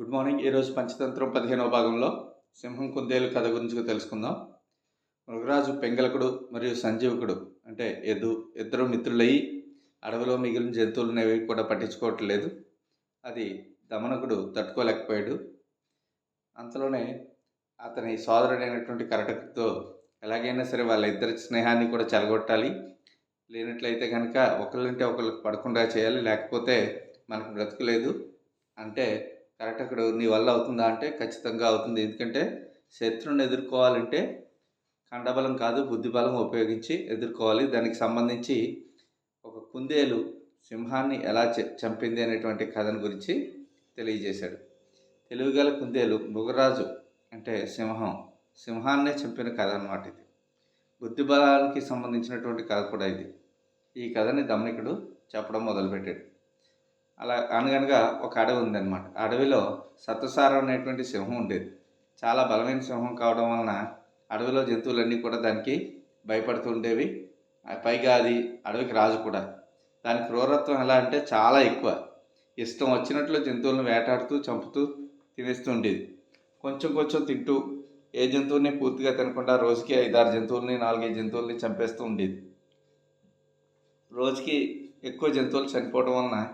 Good morning. ఈరోజు పంచతంత్రం పదిహేనవ భాగంలో సింహం కుందేలు కథ గురించి తెలుసుకుందాం. మృగరాజు పెంగలకుడు మరియు సంజీవకుడు అంటే ఎద్దు ఇద్దరు మిత్రులయ్యి అడవిలో మిగిలిన జంతువులనేవి కూడా పట్టించుకోవట్లేదు. అది దమనకుడు తట్టుకోలేకపోయాడు. అంతలోనే అతని సోదరుడైనటువంటి కరటకుతో ఎలాగైనా సరే వాళ్ళ ఇద్దరి స్నేహాన్ని కూడా చెలగొట్టాలి. లేనట్లయితే కనుక ఒకళ్ళంటే ఒకళ్ళకి పడకుండా చేయాలి. లేకపోతే మనకు బ్రతుకులేదు అంటే కరెక్ట్ అక్కడ నీ వల్ల అవుతుందా అంటే ఖచ్చితంగా అవుతుంది. ఎందుకంటే శత్రువుని ఎదుర్కోవాలంటే కండబలం కాదు బుద్ధిబలం ఉపయోగించి ఎదుర్కోవాలి. దానికి సంబంధించి ఒక కుందేలు సింహాన్ని ఎలా చంపింది అనేటువంటి కథను గురించి తెలియజేశాడు. తెలివిగల కుందేలు మృగరాజు అంటే సింహం. సింహాన్నే చంపిన కథ అన్నమాట ఇది. బుద్ధిబలానికి సంబంధించినటువంటి కథ కూడా ఇది. ఈ కథని దమనికుడు చెప్పడం మొదలుపెట్టాడు. అలా అనగనగా ఒక అడవి ఉందన్నమాట. అడవిలో సత్వసారం అనేటువంటి సింహం ఉండేది. చాలా బలమైన సింహం కావడం వలన అడవిలో జంతువులన్నీ కూడా దానికి భయపడుతూ ఉండేవి పైగా అది అడవికి రాజు కూడా. దాని క్రూరత్వం ఎలా అంటే చాలా ఎక్కువ. ఇష్టం వచ్చినట్లు జంతువులను వేటాడుతూ చంపుతూ తినేస్తూ ఉండేది. కొంచెం కొంచెం తింటూ ఏ జంతువుని పూర్తిగా తినకుండా రోజుకి ఐదారు జంతువుల్ని నాలుగైదు జంతువుల్ని చంపేస్తూ ఉండేది. రోజుకి ఎక్కువ జంతువులు చనిపోవడం వలన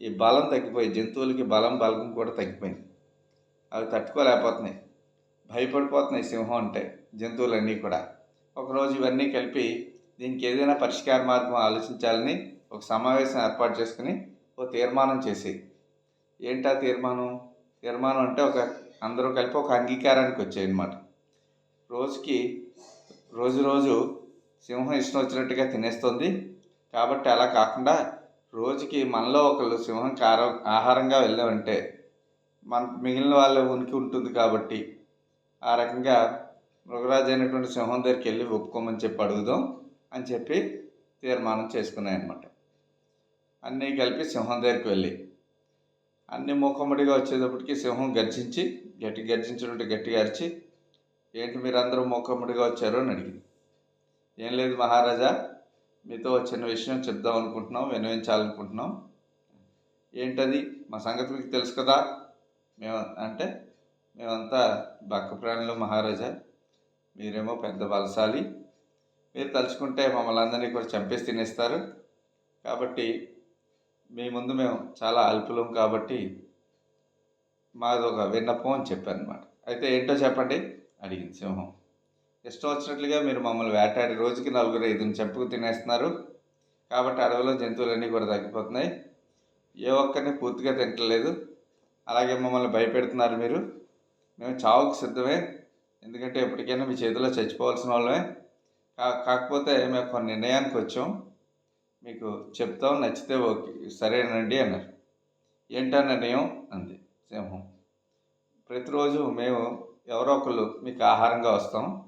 ఈ బలం తగ్గిపోయి జంతువులకి బలం బలకం కూడా తగ్గిపోయింది. అవి తట్టుకోలేకపోతున్నాయి. భయపడిపోతున్నాయి సింహం అంటే జంతువులన్నీ కూడా. ఒకరోజు ఇవన్నీ కలిపి దీనికి ఏదైనా పరిష్కార మార్గం ఆలోచించాలని ఒక సమావేశం ఏర్పాటు చేసుకుని ఓ తీర్మానం చేసి ఏంటా తీర్మానం? తీర్మానం అంటే ఒక అందరూ కలిపి ఒక అంగీకారానికి వచ్చాయన్నమాట. రోజుకి రోజు రోజు సింహం ఇష్టం వచ్చినట్టుగా తినేస్తుంది. కాబట్టి అలా కాకుండా రోజుకి మనలో ఒకళ్ళు సింహం కారం ఆహారంగా వెళ్ళామంటే మన మిగిలిన వాళ్ళ ఉనికి ఉంటుంది కాబట్టి ఆ రకంగా మృగరాజు అయినటువంటి సింహం దగ్గరికి వెళ్ళి ఒప్పుకోమని చెప్పి అడుగుదాం అని చెప్పి తీర్మానం చేసుకున్నాయి అనమాట అన్నీ కలిపి సింహం దగ్గరికి వెళ్ళి అన్ని మూకమ్మడిగా వచ్చేటప్పటికి సింహం గర్జించి గట్టి గర్జించినట్టు గట్టిగా అరిచి ఏంటి మీరందరూ మూకమ్మడిగా వచ్చారు? అని అడిగింది. ఏం లేదు మహారాజా మీతో చిన్న విషయం చెప్దాం అనుకుంటున్నాం వినవించాలనుకుంటున్నాం. ఏంటది? మా సంగతి మీకు తెలుసు కదా? మేము అంటే మేమంతా బక్క ప్రాణులు మహారాజా. మీరేమో పెద్ద బలశాలి. మీరు తలుచుకుంటే మమ్మల్ని అందరినీ కూడా చంపేసి తినేస్తారు. కాబట్టి మీ ముందు మేము చాలా అల్పులం కాబట్టి మాది ఒక విన్నపం అని చెప్పాను అనమాట అయితే ఏంటో చెప్పండి. అడిగింది సింహం. ఇష్టం వచ్చినట్లుగా మీరు మమ్మల్ని వేటాడి రోజుకి నలుగురు ఐదుని చంపుకు తినేస్తున్నారు. కాబట్టి అడవిలో జంతువులన్నీ కూడా తగ్గిపోతున్నాయి. ఏ ఒక్కరిని పూర్తిగా తింటలేదు. అలాగే మమ్మల్ని భయపెడుతున్నారు మీరు. మేము చావుకు సిద్ధమే. ఎందుకంటే ఎప్పటికైనా మీ చేతిలో చచ్చిపోవాల్సిన వాళ్ళమే. కా కాకపోతే మేము కొన్ని నిర్ణయానికి వచ్చాం. మీకు చెప్తాం నచ్చితే ఓకే సరేనండి అన్నారు. ఏంటా నిర్ణయం? అంది సింహం. ప్రతిరోజు మేము ఎవరో ఒకళ్ళు మీకు ఆహారంగా వస్తాం.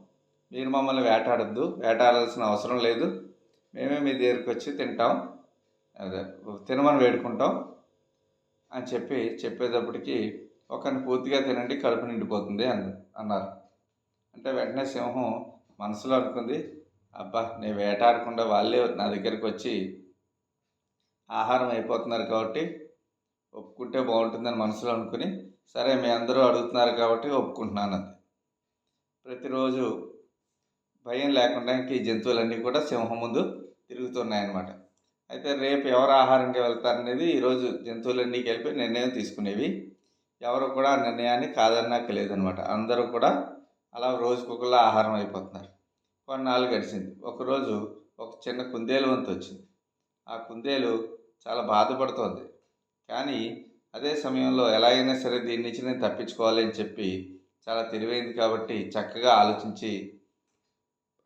మీరు మమ్మల్ని వేటాడద్దు వేటాడాల్సిన అవసరం లేదు. మేమే మీ దగ్గరికి వచ్చి తింటాం. అదే తినమని వేడుకుంటాం అని చెప్పి చెప్పేటప్పటికి ఒకరిని పూర్తిగా తినండి కడుపు నిండిపోతుంది అన్న అన్నారు. అంటే వెంటనే సింహం మనసులో అనుకుంది అబ్బా నేను వేటాడకుండా వాళ్ళే నా దగ్గరికి వచ్చి ఆహారం అయిపోతున్నారు కాబట్టి ఒప్పుకుంటే బాగుంటుందని మనసులో అనుకుని సరే మీ అందరూ అడుగుతున్నారు కాబట్టి ఒప్పుకుంటున్నాను అది ప్రతిరోజు భయం లేకుండా ఇంక ఈ జంతువులన్నీ కూడా సింహం ముందు తిరుగుతున్నాయి అన్నమాట అయితే రేపు ఎవరు ఆహారంగా వెళ్తారనేది ఈరోజు జంతువులన్నీ కలిపి నిర్ణయం తీసుకునేవి. ఎవరు కూడా ఆ నిర్ణయాన్ని కాదన్నాక లేదనమాట అందరూ కూడా అలా రోజుకొకలా ఆహారం అయిపోతున్నారు. కొన్నాళ్ళు గడిచింది. ఒకరోజు ఒక చిన్న కుందేలు వంతు వచ్చింది. ఆ కుందేలు చాలా బాధపడుతోంది. కానీ అదే సమయంలో ఎలా అయినా సరే దీని నుంచి నేను తప్పించుకోవాలి అని చెప్పి చాలా తెలివైంది కాబట్టి చక్కగా ఆలోచించి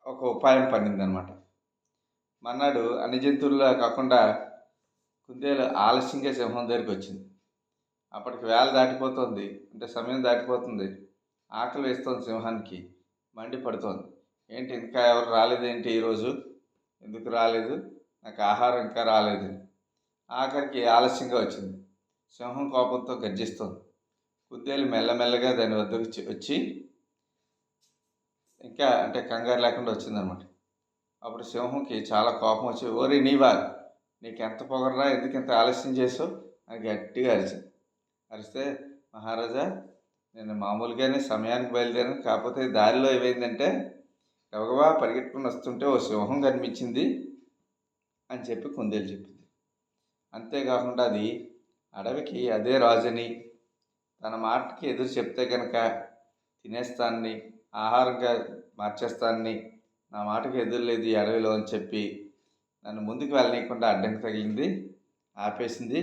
ఒక ఉపాయం పన్నిందనమాట. మన్నాడు అన్ని జంతువుల్లో కాకుండా కుందేలు ఆలస్యంగా సింహం దగ్గరికి వచ్చింది. అప్పటికి వేళ దాటిపోతుంది అంటే సమయం దాటిపోతుంది. ఆకలి వేస్తుంది సింహానికి మండి పడుతోంది. ఏంటి ఇంకా ఎవరు రాలేదేంటి ఈరోజు ఎందుకు రాలేదు? నాకు ఆహారం ఇంకా రాలేదు. ఆఖరికి ఆలస్యంగా వచ్చింది. సింహం కోపంతో గర్జిస్తుంది. కుందేలు మెల్లమెల్లగా దాని వద్దకు వచ్చి ఇంకా అంటే కంగారు లేకుండా వచ్చిందనమాట. అప్పుడు సింహంకి చాలా కోపం వచ్చి ఓరి నీవా నీకు ఎంత పొగరరా ఎందుకు ఇంత ఆలస్యం చేసావు? అని గట్టిగా అరిచింది అరిస్తే మహారాజా నేను మామూలుగానే సమయానికి బయలుదేరాను కాకపోతే దారిలో ఏమైందంటే గబగబా పరిగెట్టుకుని వస్తుంటే ఓ సింహం కనిపించింది అని చెప్పి కుందేలు చెప్పింది. అంతేకాకుండా అది అడవికి అదే రాజని తన మాటకి ఎదురు చెప్తే కనుక తినేస్తానని ఆహారంగా మార్చేస్తానని నా మాటకి ఎదురులేదు ఈ అడవిలో అని చెప్పి నన్ను ముందుకు వెళ్ళనీయకుండా అడ్డంకి తగిలింది ఆపేసింది.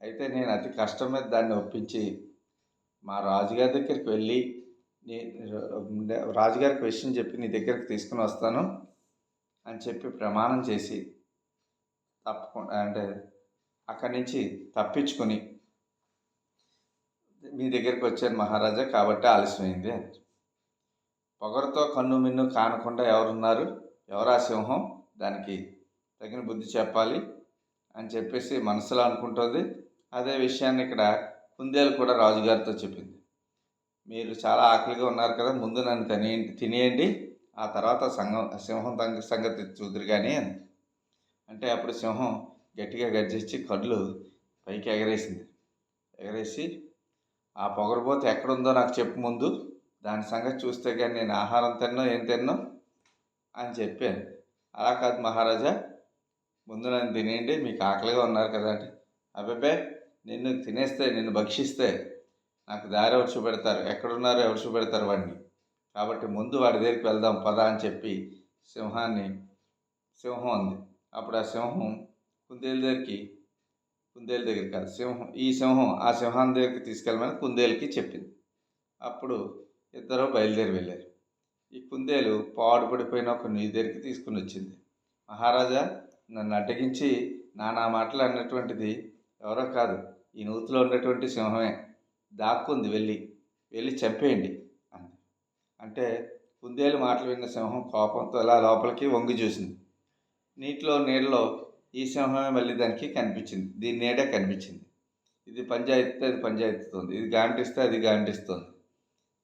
అయితే నేను అతి కష్టం మీద దాన్ని ఒప్పించి మా రాజుగారి దగ్గరికి వెళ్ళి నీ రాజుగారికి విషయం చెప్పి నీ దగ్గరికి తీసుకుని వస్తాను అని చెప్పి ప్రమాణం చేసి తప్పకుండా అంటే అక్కడి నుంచి తప్పించుకొని మీ దగ్గరికి వచ్చాను మహారాజా కాబట్టి ఆలస్యమైంది అని పొగరుతో కన్ను మిన్ను కానకుండా ఎవరున్నారు? ఎవరా సింహం? దానికి తగిన బుద్ధి చెప్పాలి అని చెప్పేసి మనసులో అనుకుంటుంది. అదే విషయాన్ని ఇక్కడ కుందేలు కూడా రాజుగారితో చెప్పింది. మీరు చాలా ఆకలిగా ఉన్నారు కదా ముందు నన్ను తినేయండి తినేయండి ఆ తర్వాత సంఘం సింహం తంగ సంగతి చూదురు కానీ అని. అంటే అప్పుడు సింహం గట్టిగా గర్జించి కళ్ళు పైకి ఎగరేసింది. ఎగరేసి ఆ పొగరబోత ఎక్కడుందో నాకు చెప్పు ముందు. దాని సంగతి చూస్తే కానీ నేను ఆహారం తిన్నా ఏం తిన్నో అని చెప్పాను. అలా కాదు మహారాజా ముందు నన్ను తినేయండి మీకు ఆకలిగా ఉన్నారు కదా అంటే అబ్బాబే నిన్ను తినేస్తే నిన్ను భక్షిస్తే నాకు దారి ఎవరు చూపెడతారు? ఎక్కడున్నారో ఎవరు చూపెడతారు వాడిని? కాబట్టి ముందు వాడి దగ్గరికి వెళ్దాం పదా అని చెప్పి సింహాన్ని సింహం ఉంది. అప్పుడు ఆ సింహం కుందేలు దగ్గరికి కుందేలు దగ్గరికి కాదు సింహం ఈ సింహం ఆ సింహాన్ని దగ్గరికి తీసుకెళ్ళమని కుందేలుకి చెప్పింది. అప్పుడు ఇద్దరు బయలుదేరి వెళ్ళారు. ఈ కుందేలు పాడుపడిపోయిన ఒక నీ దగ్గరికి తీసుకుని వచ్చింది. మహారాజా నన్ను అడ్డగించి నానా మాటలు అన్నటువంటిది ఎవరో కాదు. ఈ నూతిలో ఉన్నటువంటి సింహమే. దాక్కుంది వెళ్ళి. వెళ్ళి చంపేయండి అంది. అంటే కుందేలు మాటలు విన్న సింహం కోపంతో అలా లోపలికి వంగి చూసింది. నీటిలో నీళ్ళలో ఈ సింహమే మళ్ళీ దానికి కనిపించింది. దీని నీడే కనిపించింది. ఇది పంచాయతీ అది పంచాయతీతుంది ఇది గాంటిస్తే అది గాంటిస్తుంది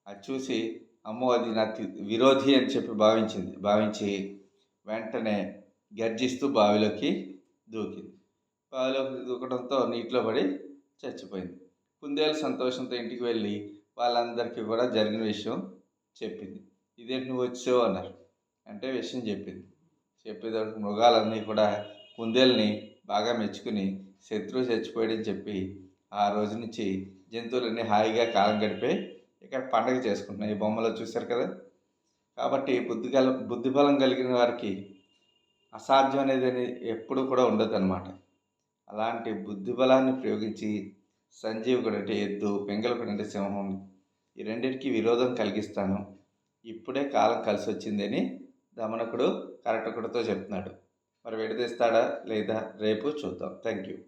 అది చూసి అమ్మో అది నా తి- విరోధి అని చెప్పి భావించింది. భావించి వెంటనే గర్జిస్తూ బావిలోకి దూకింది. బావిలోకి దూకడంతో నీటిలో పడి చచ్చిపోయింది. కుందేలు సంతోషంతో ఇంటికి వెళ్ళి వాళ్ళందరికీ కూడా జరిగిన విషయం చెప్పింది. ఇదేంటి నువ్వు వచ్చావు అన్నారు. అంటే విషయం చెప్పింది. చెప్పేటప్పుడు మృగాలన్నీ కూడా కుందేల్ని బాగా మెచ్చుకుని శత్రువు చచ్చిపోయాడని చెప్పి ఆ రోజు నుంచి జంతువులన్నీ హాయిగా కాలం గడిపే ఇక్కడ పండగ చేసుకుంటున్నాయి ఈ బొమ్మలో చూశారు కదా? కాబట్టి బుద్ధిగల బుద్ధిబలం కలిగిన వారికి అసాధ్యం అనేది అనేది ఎప్పుడు కూడా ఉండదు అనమాట అలాంటి బుద్ధిబలాన్ని ప్రయోగించి సంజీవుడు అంటే ఎద్దు పెంగళకుడు అంటే సింహం ఈ రెండింటికి విరోధం కలిగిస్తాను. ఇప్పుడే కాలం కలిసి వచ్చిందని దమనకుడు కరటకుడితో చెప్తున్నాడు. మరి విడదీస్తాడా లేదా? రేపు చూద్దాం. Thank you